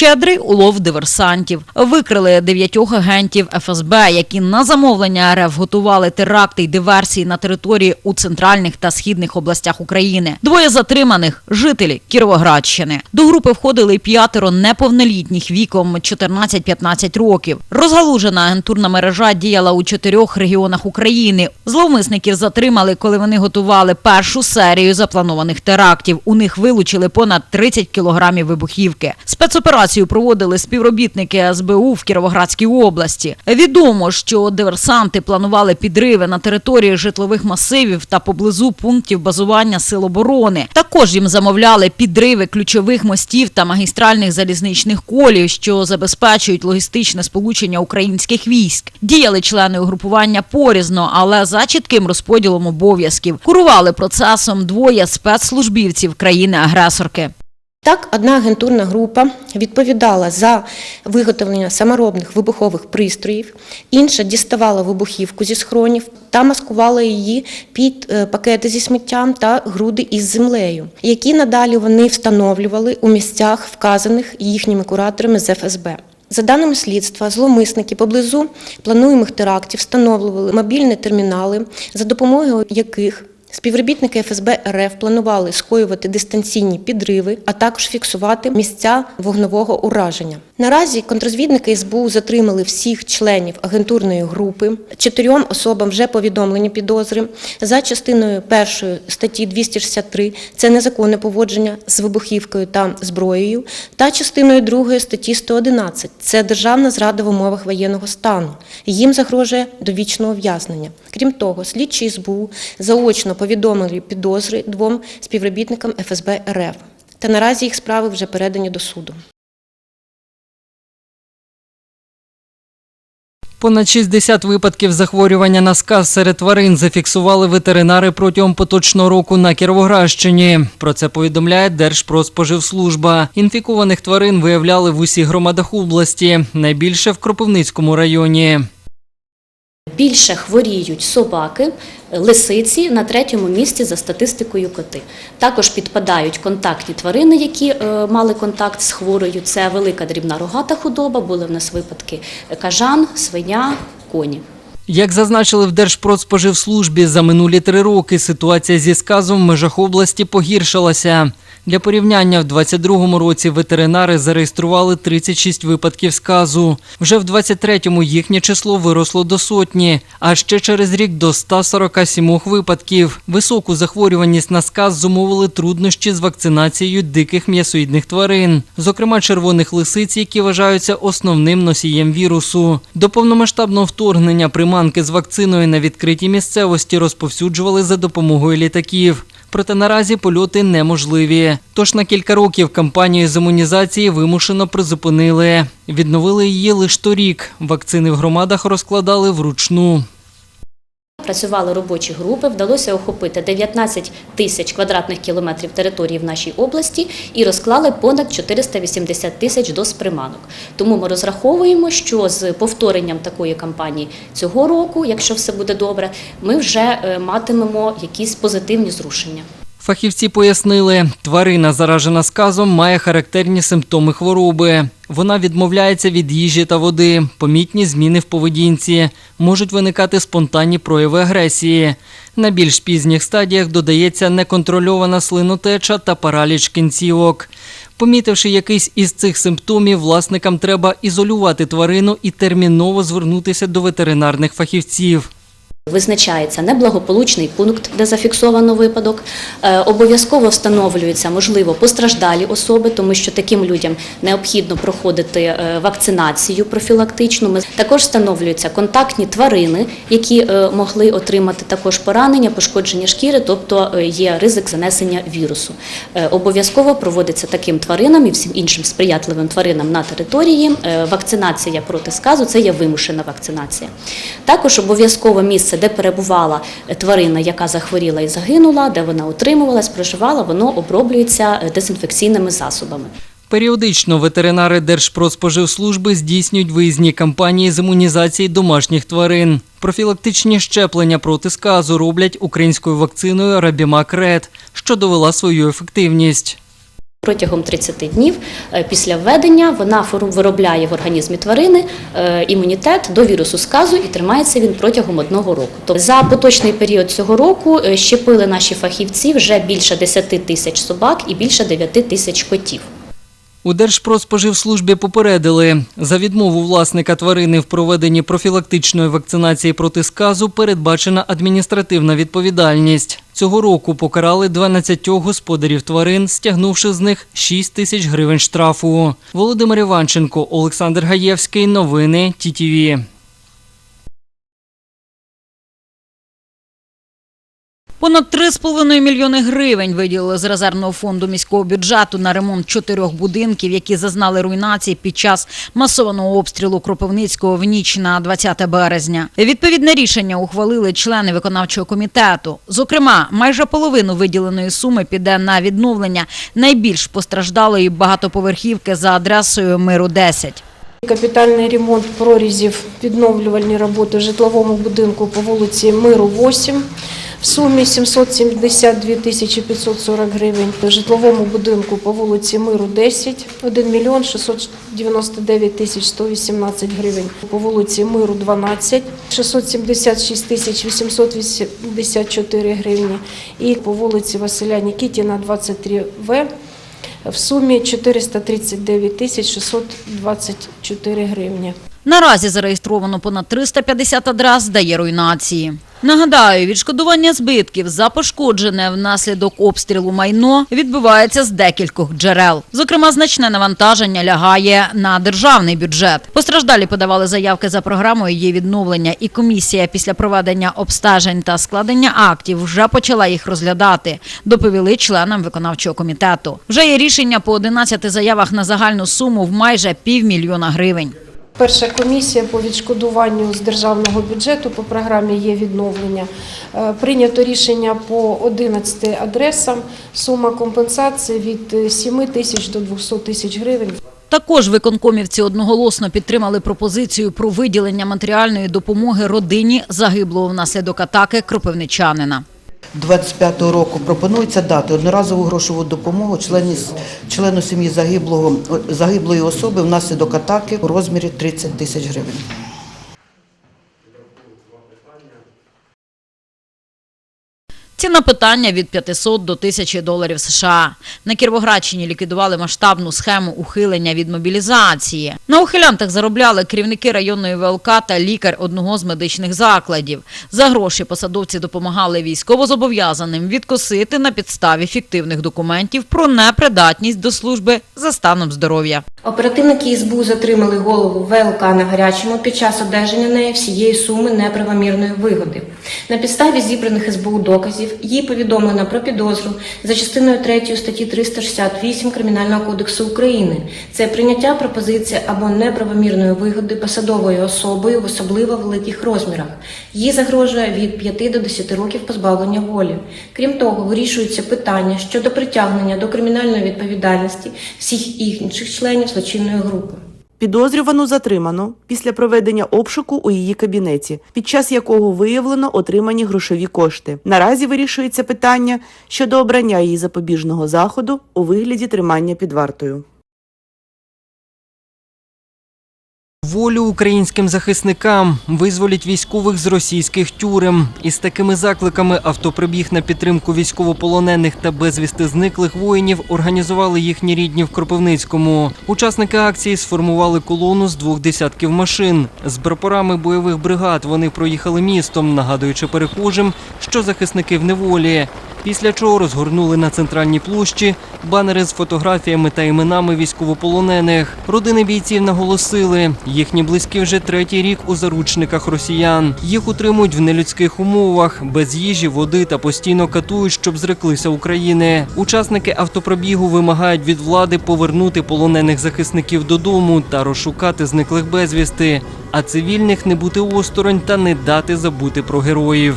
Щедрий улов диверсантів. Викрили дев'ятьох агентів ФСБ, які на замовлення РФ готували теракти й диверсії на території у центральних та східних областях України. Двоє затриманих жителі Кіровоградщини. До групи входили п'ятеро неповнолітніх віком 14-15 років. Розгалужена агентурна мережа діяла у чотирьох регіонах України. Зловмисників затримали, коли вони готували першу серію запланованих терактів. У них вилучили понад 30 кілограмів вибухівки. Спецоперацію проводили співробітники СБУ в Кіровоградській області. Відомо, що диверсанти планували підриви на території житлових масивів та поблизу пунктів базування сил оборони. Також їм замовляли підриви ключових мостів та магістральних залізничних колів, що забезпечують логістичне сполучення українських військ. Діяли члени угрупування порізно, але за чітким розподілом обов'язків. Курували процесом двоє спецслужбівців країни-агресорки. Так, одна агентурна група відповідала за виготовлення саморобних вибухових пристроїв, інша діставала вибухівку зі схронів та маскувала її під е, пакети зі сміттям та груди із землею, які надалі вони встановлювали у місцях, вказаних їхніми кураторами з ФСБ. За даними слідства, зловмисники поблизу плануємих терактів встановлювали мобільні термінали, за допомогою яких Співробітники ФСБ РФ планували скоювати дистанційні підриви, а також фіксувати місця вогневого ураження. Наразі контрозвідники СБУ затримали всіх членів агентурної групи. Чотирьом особам вже повідомлені підозри за частиною першої статті 263 – це незаконне поводження з вибухівкою та зброєю, та частиною другої статті 111 – це державна зрада в умовах воєнного стану. Їм загрожує довічне ув'язнення. Крім того, слідчі СБУ заочно повідомили підозри двом співробітникам ФСБ РФ. Та наразі їх справи вже передані до суду. Понад 60 випадків захворювання на сказ серед тварин зафіксували ветеринари протягом поточного року на Кіровоградщині. Про це повідомляє Держпродспоживслужба. Інфікованих тварин виявляли в усіх громадах області, найбільше в Кропивницькому районі. Більше хворіють собаки, лисиці на третьому місці за статистикою коти. Також підпадають контактні тварини, які е, мали контакт з хворою. Це велика дрібна рогата худоба, були в нас випадки кажан, свиня, коні. Як зазначили в Держпродспоживслужбі, за минулі три роки ситуація зі сказом в межах області погіршилася. Для порівняння в 2022 році ветеринари зареєстрували 36 випадків сказу. Вже в 2023 їхнє число виросло до сотні, а ще через рік до 147 випадків. Високу захворюваність на сказ зумовили труднощі з вакцинацією диких м'ясоїдних тварин, зокрема червоних лисиць, які вважаються основним носієм вірусу. До повномасштабного вторгнення приманки з вакциною на відкритій місцевості розповсюджували за допомогою літаків. Проте наразі польоти неможливі. Тож на кілька років кампанію з імунізації вимушено призупинили. Відновили її лише торік. Вакцини в громадах розкладали вручну. Працювали робочі групи, вдалося охопити 19 тисяч квадратних кілометрів території в нашій області і розклали понад 480 тисяч доз приманок. Тому ми розраховуємо, що з повторенням такої кампанії цього року, якщо все буде добре, ми вже е, матимемо якісь позитивні зрушення. Фахівці пояснили, тварина, заражена сказом, має характерні симптоми хвороби. Вона відмовляється від їжі та води, помітні зміни в поведінці, можуть виникати спонтанні прояви агресії. На більш пізніх стадіях додається неконтрольована слинотеча та параліч кінцівок. Помітивши якийсь із цих симптомів, власникам треба ізолювати тварину і терміново звернутися до ветеринарних фахівців. Визначається неблагополучний пункт, де зафіксовано випадок. Е, Обов'язково встановлюються, можливо, постраждалі особи, тому що таким людям необхідно проходити е, вакцинацію профілактичну. Також встановлюються контактні тварини, які е, могли отримати також поранення, пошкодження шкіри, тобто є ризик занесення вірусу. Обов'язково проводиться таким тваринам і всім іншим сприятливим тваринам на території. Вакцинація проти сказу це є вимушена вакцинація. Також обов'язково місце, де перебувала тварина, яка захворіла і загинула, де вона утримувалась, проживала, воно оброблюється е, дезінфекційними засобами. Періодично ветеринари Держпродспоживслужби здійснюють виїзні кампанії з імунізації домашніх тварин. Профілактичні щеплення проти сказу роблять українською вакциною Рабімак Ред, що довела свою ефективність. Протягом 30 днів е, після введення вона виробляє в організмі тварини е, імунітет до вірусу сказу і тримається він протягом одного року. Тобто за поточний період цього року е, щепили наші фахівці вже більше 10 тисяч собак і більше 9 тисяч котів. У Держпродспоживслужбі попередили, за відмову власника тварини в проведенні профілактичної вакцинації проти сказу передбачена адміністративна відповідальність. Цього року покарали 12 господарів тварин, стягнувши з них 6 тисяч гривень штрафу. Володимир Іванченко, Олександр Гаєвський. Новини ТІТІВІ. Понад 3,5 мільйони гривень виділили з резервного фонду міського бюджету на ремонт чотирьох будинків, які зазнали руйнації під час масованого обстрілу Кропивницького в ніч на 20 березня. Відповідне рішення ухвалили члени виконавчого комітету. Зокрема, майже половину виділеної суми піде на відновлення найбільш постраждалої багатоповерхівки за адресою Миру 10. Капітальний ремонт прорізів, відновлювальні роботи в житловому будинку по вулиці Миру 8 в сумі 772 тисячі 540 гривень. В житловому будинку по вулиці Миру 10 1 мільйон 699 тисяч 118 гривень. По вулиці Миру 12 676 тисяч 884 гривні. І по вулиці Василя Нікітіна 23 В в сумі 439 тисяч 624 гривні. Наразі зареєстровано понад 350 адрес, де є руйнації. Нагадаю, відшкодування збитків за пошкоджене внаслідок обстрілу майно відбувається з декількох джерел. Зокрема, значне навантаження лягає на державний бюджет. Постраждалі подавали заявки за програмою її відновлення, і комісія після проведення обстежень та складення актів вже почала їх розглядати. Доповіли членам виконавчого комітету. Вже є рішення по 11 заявах на загальну суму в майже півмільйона гривень. Перша комісія по відшкодуванню з державного бюджету по програмі є відновлення. Е, Прийнято рішення по 11 адресам. Сума компенсації від 7 тисяч до 200 тисяч гривень. Також виконкомівці одноголосно підтримали пропозицію про виділення матеріальної допомоги родині загиблого внаслідок атаки кропивничанина. 25-го року пропонується дати одноразову грошову допомогу члені, члену сім'ї загиблого, загиблої особи внаслідок атаки у розмірі 30 тисяч гривень. Ціна питання від 500 до 1000 доларів США. На Кіровоградщині ліквідували масштабну схему ухилення від мобілізації. На ухилянтах заробляли керівники районної ВЛК та лікар одного з медичних закладів. За гроші посадовці допомагали військовозобов'язаним відкосити на підставі фіктивних документів про непридатність до служби за станом здоров'я. Оперативники СБУ затримали голову ВЛК на гарячому під час одержання неї всієї суми неправомірної вигоди. На підставі зібраних СБУ доказів їй повідомлено про підозру за частиною 3 статті 368 Кримінального кодексу України. Це прийняття пропозиції або неправомірної вигоди посадовою особою в особливо великих розмірах. Їй загрожує від 5 до 10 років позбавлення волі. Крім того, вирішуються питання щодо притягнення до кримінальної відповідальності всіх інших членів злочинної групи. Підозрювану затримано після проведення обшуку у її кабінеті, під час якого виявлено отримані грошові кошти. Наразі вирішується питання щодо обрання її запобіжного заходу у вигляді тримання під вартою. Волю українським захисникам визволять військових з російських тюрем. Із такими закликами автоприбіг на підтримку військовополонених та безвісти зниклих воїнів організували їхні рідні в Кропивницькому. Учасники акції сформували колону з двох десятків машин. З прапорами бойових бригад вони проїхали містом, нагадуючи перехожим, що захисники в неволі. Після чого розгорнули на центральній площі банери з фотографіями та іменами військовополонених. Родини бійців наголосили, їхні близькі вже третій рік у заручниках росіян. Їх утримують в нелюдських умовах, без їжі, води та постійно катують, щоб зреклися України. Учасники автопробігу вимагають від влади повернути полонених захисників додому та розшукати зниклих безвісти, а цивільних не бути осторонь та не дати забути про героїв.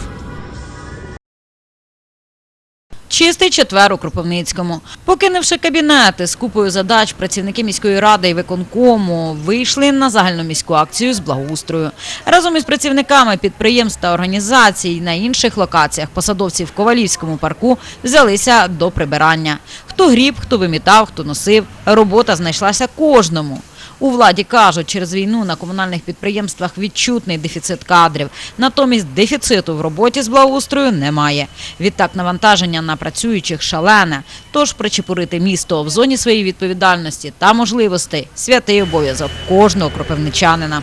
Чистий четвер у Кропивницькому. Покинувши кабінети з купою задач, працівники міської ради і виконкому вийшли на загальноміську акцію з благоустрою. Разом із працівниками підприємств та організацій на інших локаціях посадовці в Ковалівському парку взялися до прибирання. Хто гріб, хто вимітав, хто носив. Робота знайшлася кожному. У владі кажуть, через війну на комунальних підприємствах відчутний дефіцит кадрів. Натомість дефіциту в роботі з благоустрою немає. Відтак навантаження на працюючих шалене. Тож причепурити місто в зоні своєї відповідальності та можливостей святий обов'язок кожного кропивничанина.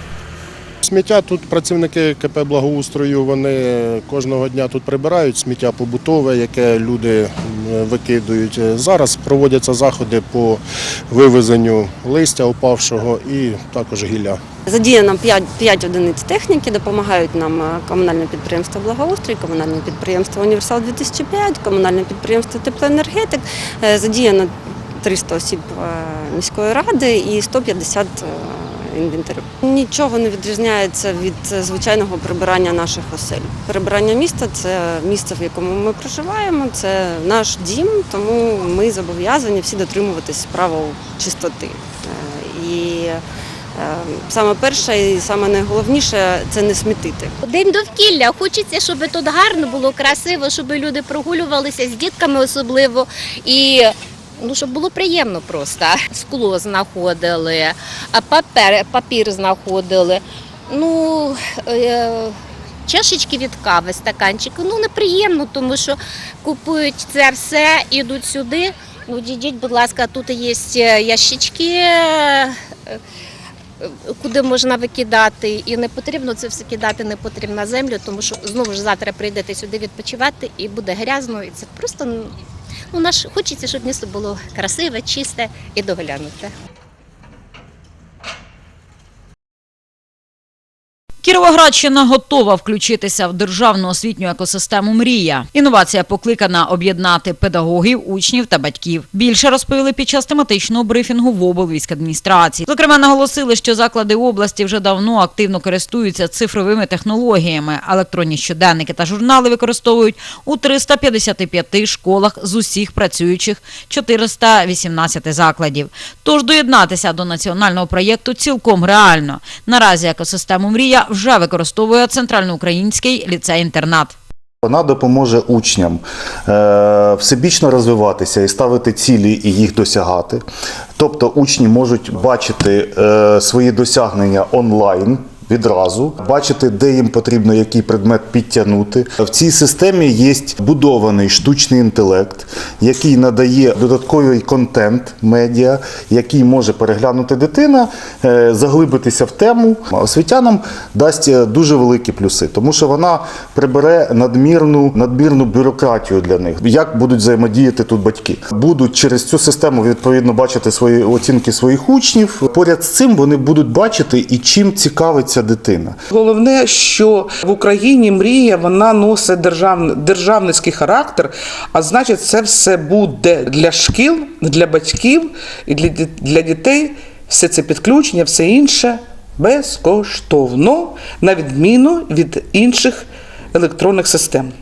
Сміття тут працівники КП благоустрою кожного дня тут прибирають сміття побутове, яке люди викидують. Зараз проводяться заходи по вивезенню листя опавшого і також гілля. Задіяно 5, 5 одиниць техніки, допомагають нам е, комунальне підприємство Благоустрій, комунальне підприємство Універсал 2005, комунальне підприємство Теплоенергетик. Е, Задіяно 300 осіб е, міської ради і 150 інвентарів. Нічого не відрізняється від е, звичайного прибирання наших осель. Прибирання міста це місце, в якому ми проживаємо, це наш дім, тому ми зобов'язані всі дотримуватись правил чистоти. Е, І Е, Саме перше і саме найголовніше це не смітити. День довкілля. Хочеться, щоб тут гарно було, красиво, щоб люди прогулювалися з дітками особливо. І ну, щоб було приємно просто. Скло знаходили, а папер, папір знаходили. Ну, е, чашечки від кави, стаканчики. Ну, неприємно, тому що купують це все, ідуть сюди. Ну, дідіть, будь ласка, тут є ящички. е, куди можна викидати, і не потрібно це все кидати, не потрібно на землю, тому що знову ж завтра прийдете сюди відпочивати і буде грязно. І це просто ну нас хочеться, щоб місто було красиве, чисте і доглянуте. Кіровоградщина готова включитися в державну освітню екосистему Мрія. Інновація покликана об'єднати педагогів, учнів та батьків. Більше розповіли під час тематичного брифінгу в облвійськадміністрації. Зокрема, наголосили, що заклади області вже давно активно користуються цифровими технологіями. Електронні щоденники та журнали використовують у 355 школах з усіх працюючих 418 закладів. Тож доєднатися до національного проєкту цілком реально. Наразі екосистему Мрія вже використовує центральноукраїнський ліцей-інтернат. Вона допоможе учням е, всебічно розвиватися і ставити цілі і їх досягати. Тобто учні можуть бачити е, свої досягнення онлайн. Відразу бачити, де їм потрібно який предмет підтягнути. В цій системі є будований штучний інтелект, який надає додатковий контент медіа, який може переглянути дитина, е, заглибитися в тему. Освітянам дасть е, дуже великі плюси, тому що вона прибере надмірну надмірну бюрократію для них. Як будуть взаємодіяти тут батьки? Будуть через цю систему відповідно бачити свої оцінки своїх учнів. Поряд з цим вони будуть бачити і чим цікавиться дитина. Головне, що в Україні мрія вона носить держав... державницький характер, а значить, це все буде для шкіл, для батьків і для, для дітей. Все це підключення, все інше безкоштовно, на відміну від інших електронних систем.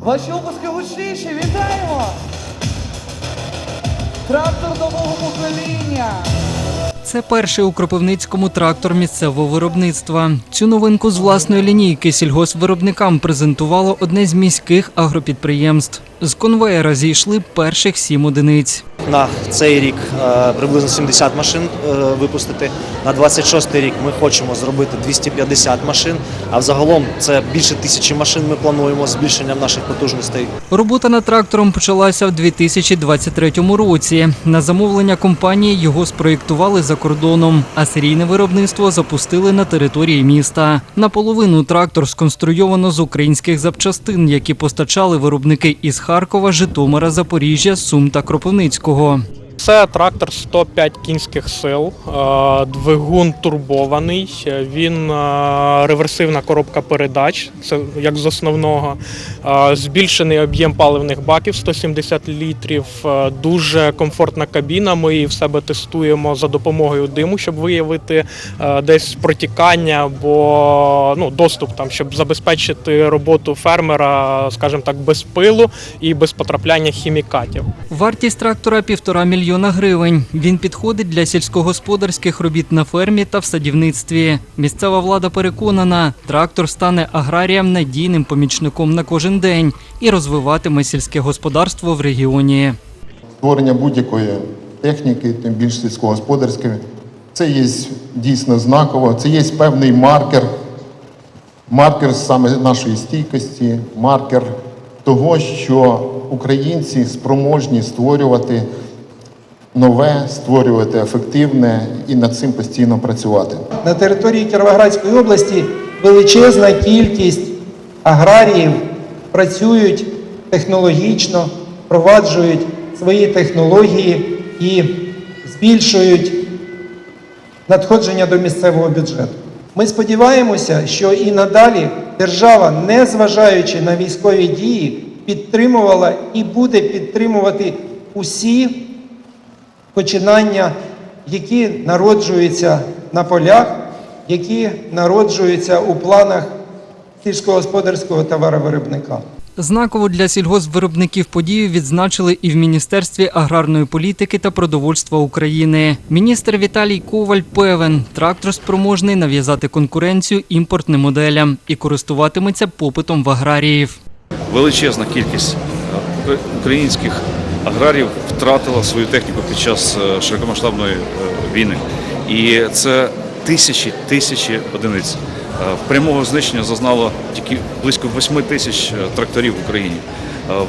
Ваші опуски гучніші, вітаємо! Трактор нового покоління! Це перший у Кропивницькому трактор місцевого виробництва. Цю новинку з власної лінійки сільгоспвиробникам презентувало одне з міських агропідприємств. З конвеєра зійшли перших сім одиниць. На цей рік е, приблизно 70 машин е, випустити. На 26 рік ми хочемо зробити 250 машин. А взагалом це більше тисячі машин. Ми плануємо збільшенням наших потужностей. Робота над трактором почалася в 2023 році. На замовлення компанії його спроєктували за кордоном, а серійне виробництво запустили на території міста. Наполовину трактор сконструйовано з українських запчастин, які постачали виробники із Харкова, Житомира, Запоріжжя, Сум та Кропивницького. Це трактор 105 кінських сил, е, двигун турбований, він е, реверсивна коробка передач, це як з основного, Е, збільшений об'єм паливних баків 170 літрів, е, дуже комфортна кабіна. Ми її в себе тестуємо за допомогою диму, щоб виявити е, десь протікання або ну, доступ, там, щоб забезпечити роботу фермера, скажімо так, без пилу і без потрапляння хімікатів. Вартість трактора півтора мільйона гривень. Він підходить для сільськогосподарських робіт на фермі та в садівництві. Місцева влада переконана, трактор стане аграріям надійним помічником на кожен день і розвиватиме сільське господарство в регіоні. створення будь-якої техніки, тим більш сільськогосподарської, це є дійсно знаково, це є певний маркер, маркер саме нашої стійкості, маркер того, що українці спроможні створювати нове, створювати ефективне і над цим постійно працювати. На території Кіровоградської області величезна кількість аграріїв працюють технологічно, впроваджують свої технології і збільшують надходження до місцевого бюджету. Ми сподіваємося, що і надалі держава, не зважаючи на військові дії, підтримувала і буде підтримувати усі починання, які народжуються на полях, які народжуються у планах сільськогосподарського товаровиробника. Знаково для сільгоспвиробників подію відзначили і в Міністерстві аграрної політики та продовольства України. Міністр Віталій Коваль певен, трактор спроможний нав'язати конкуренцію імпортним моделям і користуватиметься попитом в аграріїв. величезна кількість е, українських аграріїв втратила свою техніку під час е, широкомасштабної е, війни. І це тисячі тисячі одиниць. Е, Прямого знищення зазнало тільки близько 8 тисяч тракторів в Україні.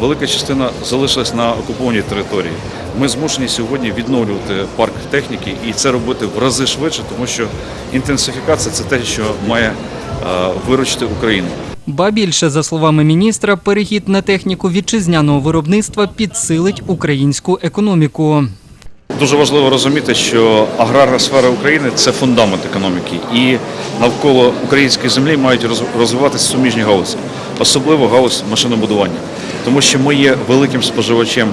Велика частина залишилась на окупованій території. Ми змушені сьогодні відновлювати парк техніки і це робити в рази швидше, тому що інтенсифікація це те, що має виручити Україну. Ба більше, за словами міністра, перехід на техніку вітчизняного виробництва підсилить українську економіку. Дуже важливо розуміти, що аграрна сфера України це фундамент економіки, і навколо української землі мають розвиватися суміжні галузі, особливо галузь машинобудування, тому що ми є великим споживачем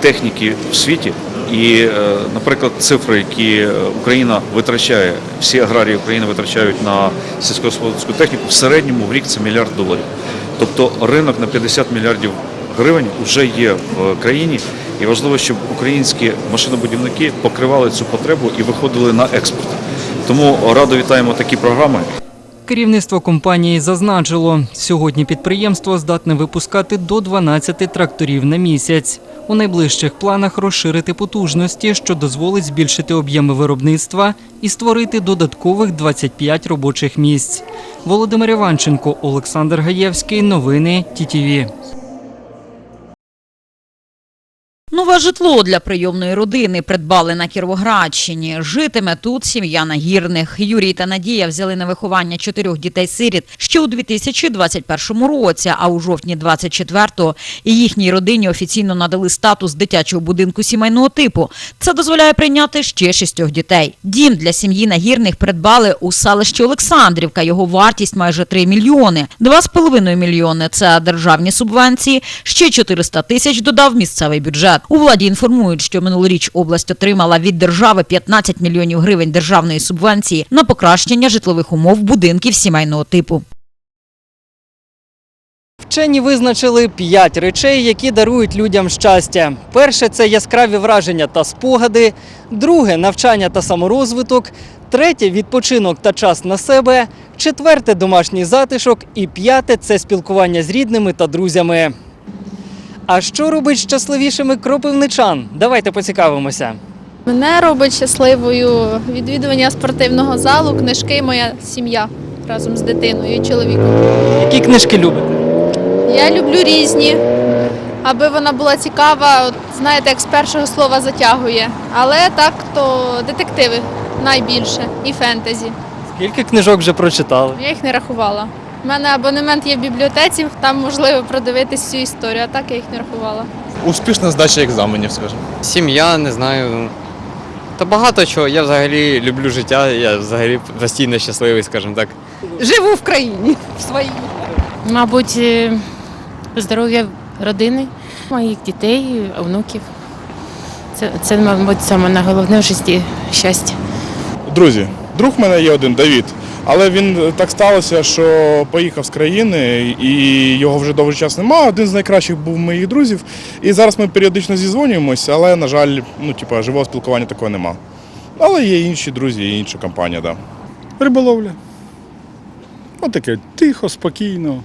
техніки в світі. І, е, наприклад, цифри, які е, Україна витрачає, всі аграрії України витрачають на сільськогосподарську техніку, в середньому в рік це мільярд доларів. Тобто ринок на 50 мільярдів гривень вже є в країні, і важливо, щоб українські машинобудівники покривали цю потребу і виходили на експорт. Тому радо вітаємо такі програми. Керівництво компанії зазначило, сьогодні підприємство здатне випускати до 12 тракторів на місяць. У найближчих планах розширити потужності, що дозволить збільшити об'єми виробництва і створити додаткових 25 робочих місць. Володимир Іванченко, Олександр Гаєвський. Новини ТІТІВІ. Нове житло для прийомної родини придбали на Кіровоградщині. Житиме тут сім'я нагірних. Юрій та Надія взяли на виховання чотирьох дітей-сиріт ще у 2021 році, а у жовтні 24-го і їхній родині офіційно надали статус дитячого будинку сімейного типу. Це дозволяє прийняти ще шістьох дітей. Дім для сім'ї нагірних придбали у селищі Олександрівка. Його вартість майже 3 мільйони. 2,5 мільйони – це державні субвенції, ще 400 тисяч додав місцевий бюджет. У владі інформують, що минулоріч область отримала від держави 15 мільйонів гривень державної субвенції на покращення житлових умов будинків сімейного типу. Вчені визначили п'ять речей, які дарують людям щастя. Перше це яскраві враження та спогади, друге навчання та саморозвиток, третє відпочинок та час на себе, четверте домашній затишок і п'яте це спілкування з рідними та друзями. А що робить щасливішими кропивничан? Давайте поцікавимося. Мене робить щасливою відвідування спортивного залу, книжки, моя сім'я разом з дитиною і чоловіком. Які книжки любите? Я люблю різні, аби вона була цікава, от, знаєте, як з першого слова затягує. Але так, то детективи найбільше і фентезі. Скільки книжок вже прочитали? Я їх не рахувала. У мене абонемент є в бібліотеці, там можливо продивитись всю історію, а так я їх не рахувала. успішна здача екзаменів, скажімо. Сім'я, не знаю. Та багато чого. Я взагалі люблю життя, я взагалі постійно щасливий, скажімо так. Живу в країні в своїй. Мабуть, е, здоров'я родини, моїх дітей, внуків. Це, це мабуть, саме на головне в житті щастя. Друзі, друг в мене є один Давід, але він е, так сталося, що поїхав з країни і його вже довгий час немає. Один з найкращих був моїх друзів. І зараз ми періодично зізвонюємося, але, на жаль, ну, типу, живого спілкування такого нема. Але є інші друзі, є інша компанія, да. Риболовля. Отаке тихо, спокійно,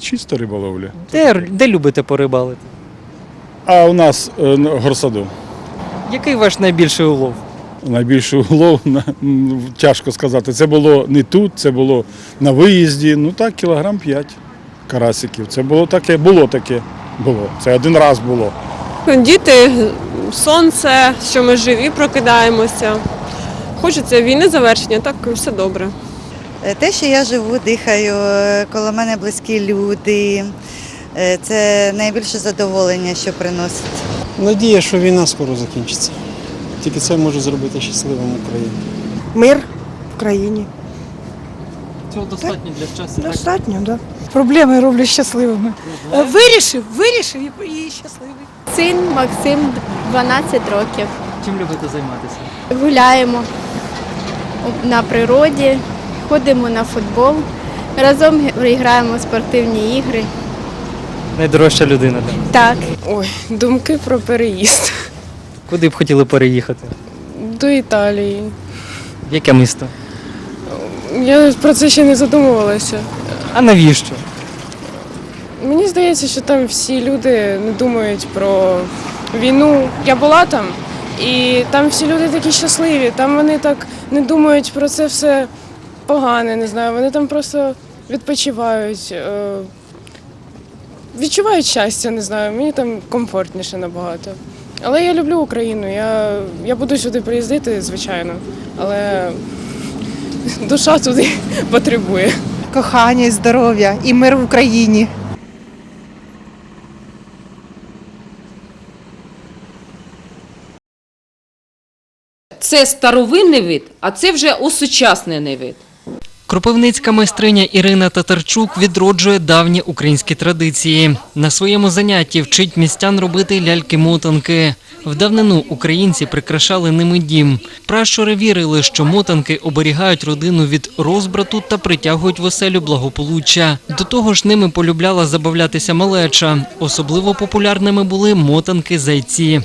чисто риболовля. Де, де любите порибалити? А у нас е, горсаду. Який ваш найбільший улов? Найбільший улов на- тяжко сказати. Це було не тут, це було на виїзді. Ну так, кілограм 5 карасиків. Це було таке, було таке. Було. Це один раз було. Діти, сонце, що ми живі, прокидаємося. Хочеться війни завершення, так все добре. Е, Те, що я живу, дихаю, е, коло мене близькі люди. е, Це найбільше задоволення, що приносить. Надія, що війна скоро закінчиться. Тільки це може зробити щасливим Україну. Мир в країні. Цього достатньо для щастя. Достатньо, так. Да. Проблеми роблять щасливими. Е, Вирішив, вирішив і, щасливий. Син Максим 12 років. Чим любите займатися? Гуляємо на природі, ходимо на футбол, разом граємо в спортивні ігри. Найдорожча людина. Так. Ой, думки про переїзд Куди б хотіли переїхати? до Італії. В яке місто? Я про це ще не задумувалася. А навіщо? Мені здається, що там всі люди не думають про війну. Я була там, і там всі люди такі щасливі. Там вони так не думають про це все погане, не знаю. Вони там просто відпочивають, е, відчувають щастя, не знаю. Мені там комфортніше набагато. Але я люблю Україну. Я, я буду сюди приїздити, звичайно, але душа туди потребує. Кохання і здоров'я і мир в Україні. Це старовинний вид, а це вже осучаснений вид. Кропивницька майстриня Ірина Татарчук відроджує давні українські традиції. На своєму занятті вчить містян робити ляльки-мотанки. В давнину українці прикрашали ними дім. Пращури вірили, що мотанки оберігають родину від розбрату та притягують в оселю благополуччя. До того ж, ними полюбляла забавлятися малеча. Особливо популярними були мотанки-зайці.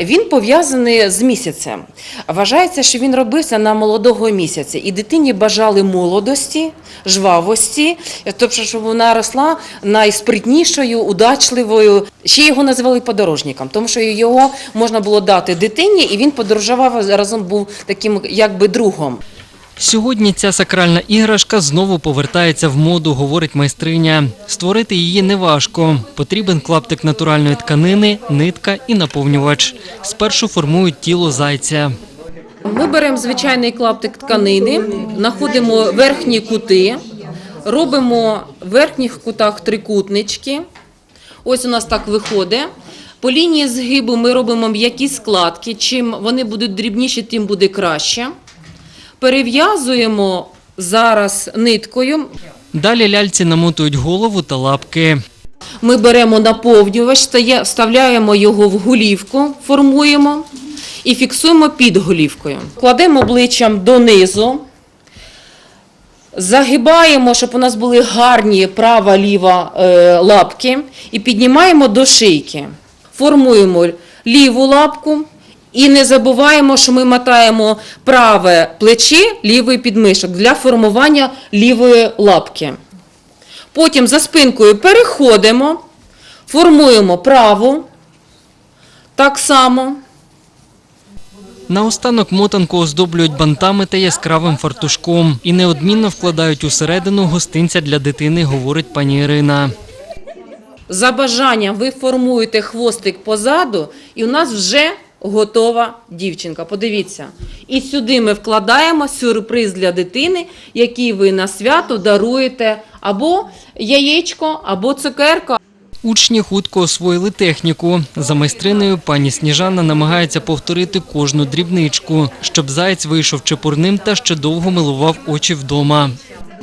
Він пов'язаний з місяцем. Вважається, що він робився на молодого місяця, і дитині бажали молодості, жвавості, тобто, щоб вона росла найспритнішою, удачливою. Ще його називали подорожником, тому що його можна було дати дитині, і він подорожував разом був таким якби другом. Сьогодні ця сакральна іграшка знову повертається в моду, говорить майстриня. Створити її неважко. Потрібен клаптик натуральної тканини, нитка і наповнювач. Спершу формують тіло зайця. Ми беремо звичайний клаптик тканини, знаходимо верхні кути, робимо в верхніх кутах трикутнички. Ось у нас так виходить. По лінії згибу ми робимо м'які складки. Чим вони будуть дрібніші, тим буде краще. Перев'язуємо зараз ниткою. Далі ляльці намотують голову та лапки. Ми беремо наповнювач, вставляємо його в голівку, формуємо і фіксуємо під голівкою. Кладемо обличчям донизу, загибаємо, щоб у нас були гарні права-ліва е, лапки, і піднімаємо до шийки. Формуємо ліву лапку. І не забуваємо, що ми мотаємо праве плече, лівий підмишок для формування лівої лапки. Потім за спинкою переходимо, формуємо праву. Так само. Наостанок мотанку оздоблюють бантами та яскравим фартушком і неодмінно вкладають усередину гостинця для дитини, говорить пані Ірина. За бажанням ви формуєте хвостик позаду, і у нас вже готова дівчинка. Подивіться. І сюди ми вкладаємо сюрприз для дитини, який ви на свято даруєте або яєчко, або цукерку. Учні хутко освоїли техніку. За майстриною пані Сніжана намагається повторити кожну дрібничку, щоб заєць вийшов чепурним та ще довго милував очі вдома.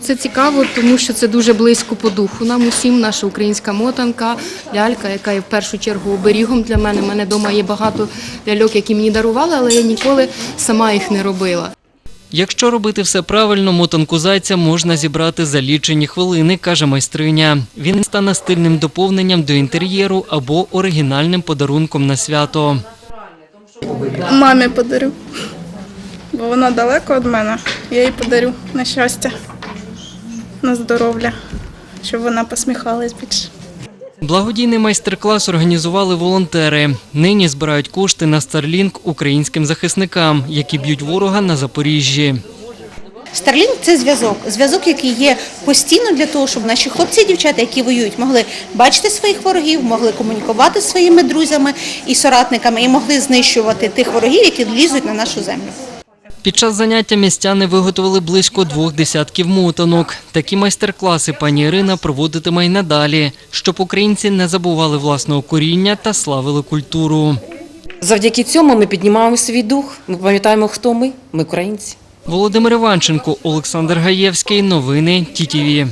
Це цікаво, тому що це дуже близько по духу. Нам усім наша українська мотанка, лялька, яка є в першу чергу оберігом для мене. У мене вдома є багато ляльок, які мені дарували, але я ніколи сама їх не робила. Якщо робити все правильно, мотанку зайця можна зібрати за лічені хвилини, каже майстриня. Він стане стильним доповненням до інтер'єру або оригінальним подарунком на свято. Мамі подарю, бо вона далеко від мене. Я їй подарю на щастя, на здоров'я, щоб вона посміхалась більше. Благодійний майстер-клас організували волонтери. Нині збирають кошти на Starlink українським захисникам, які б'ють ворога на Запоріжжі. Старлінг це зв'язок. Зв'язок, який є постійно для того, щоб наші хлопці і дівчата, які воюють, могли бачити своїх ворогів, могли комунікувати зі своїми друзями і соратниками, і могли знищувати тих ворогів, які лізуть на нашу землю. Під час заняття містяни виготовили близько двох десятків мотанок. Такі майстер-класи пані Ірина проводитиме й надалі, щоб українці не забували власного коріння та славили культуру. Завдяки цьому ми піднімаємо свій дух. Ми пам'ятаємо, хто ми. Ми українці. Володимир Іванченко, Олександр Гаєвський. Новини ТІТІВІ.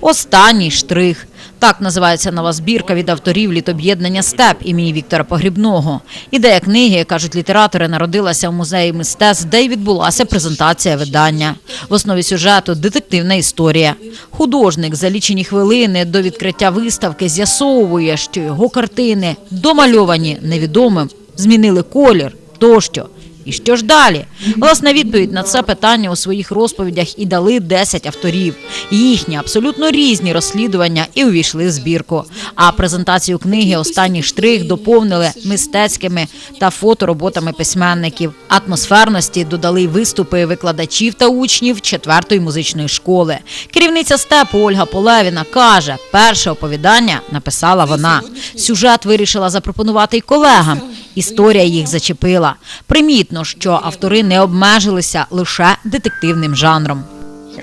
Останній штрих. Так називається нова збірка від авторів літоб'єднання Степ імені Віктора Погрібного. Ідея книги, кажуть літератори, народилася в музеї мистецтв, де й відбулася презентація видання. В основі сюжету детективна історія. Художник за лічені хвилини до відкриття виставки з'ясовує, що його картини, домальовані невідомим, змінили колір тощо. І що ж далі? Власне, відповідь на це питання у своїх розповідях і дали 10 авторів. Їхні абсолютно різні розслідування і увійшли в збірку. А презентацію книги останній штрих доповнили мистецькими та фотороботами письменників. Атмосферності додали виступи викладачів та учнів четвертої музичної школи. Керівниця степу Ольга Полевіна каже, перше оповідання написала вона. Сюжет вирішила запропонувати й колегам. Історія їх зачепила. Примітно, що автори не обмежилися лише детективним жанром.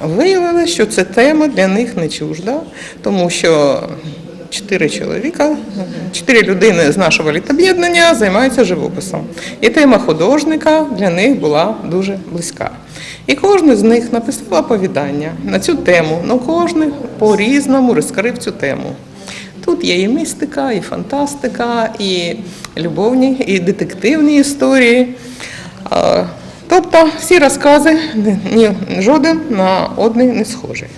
Виявилося, що ця тема для них не чужда, тому що чотири чоловіка, чотири людини з нашого літоб'єднання займаються живописом. І тема художника для них була дуже близька. І кожен з них написав оповідання на цю тему, але кожен по-різному розкрив цю тему. Тут є і містика, і фантастика, і любовні, і детективні історії. Тобто всі розкази, ні, жоден на одний не схожий.